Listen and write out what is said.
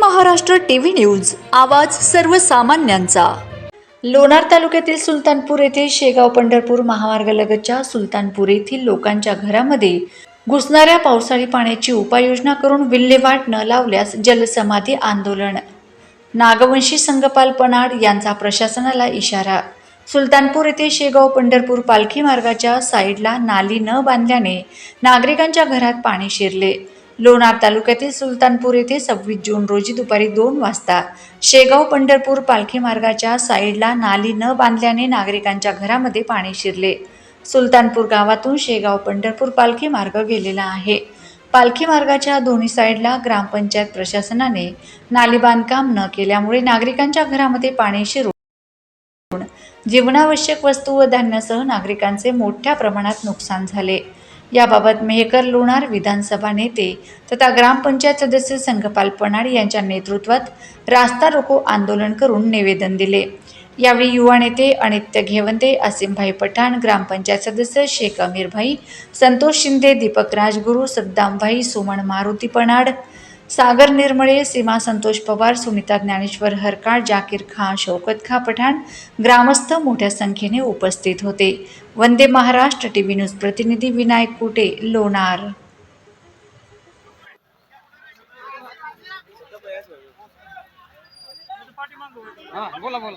Maharashtra TV news आवाज सर्वसामान्यांचा. लोणार तालुक्यातील सुलतानपूर येथे शेगाव पंढरपूर महामार्गालगतच्या सुलतानपूर येथील लोकांच्या घरामध्ये घुसणाऱ्या पावसाळी पाण्याची उपाययोजना करून विल्हेवाट न लावल्यास जलसमाधी आंदोलन. नागवंशी संगपाल पनाड यांचा प्रशासनाला इशारा. सुलतानपूर येथे शेगाव पंढरपूर पालखी मार्गाच्या साईडला नाली न बांधल्याने नागरिकांच्या घरात पाणी शिरले. लोणार तालुक्यातील सुलतानपूर येथे सव्वीस जून रोजी दुपारी दोन वाजता शेगाव पंढरपूर पालखी मार्गाच्या साईडला नाली न बांधल्याने नागरिकांच्या घरामध्ये पाणी शिरले. सुलतानपूर गावातून शेगाव पंढरपूर पालखी मार्ग गेलेला आहे. पालखी मार्गाच्या दोन्ही साईडला ग्रामपंचायत प्रशासनाने नाली बांधकाम न केल्यामुळे नागरिकांच्या घरामध्ये पाणी शिरून जीवनावश्यक वस्तू व धान्यासह नागरिकांचे मोठ्या प्रमाणात नुकसान झाले. याबाबत मेहकर लोणार विधानसभा नेते तथा ग्रामपंचायत सदस्य संघपाल पणाड यांच्या नेतृत्वात रास्ता रोको आंदोलन करून निवेदन दिले. यावेळी युवा नेते अनित्य घेवंते असीमभाई पठाण ग्रामपंचायत सदस्य शेख अमीरभाई संतोष शिंदे दीपक राजगुरू सद्दामभाई सुमन मारुती पणाड सागर निर्मळे सीमा संतोष पवार सुनीता ज्ञानेश्वर हरकाळ जाकीर खां शौकत खां पठाण ग्रामस्थ मोठ्या संख्येने उपस्थित होते. वंदे महाराष्ट्र टीव्ही न्यूज प्रतिनिधी विनायक कुटे लोणार. बोला बोला.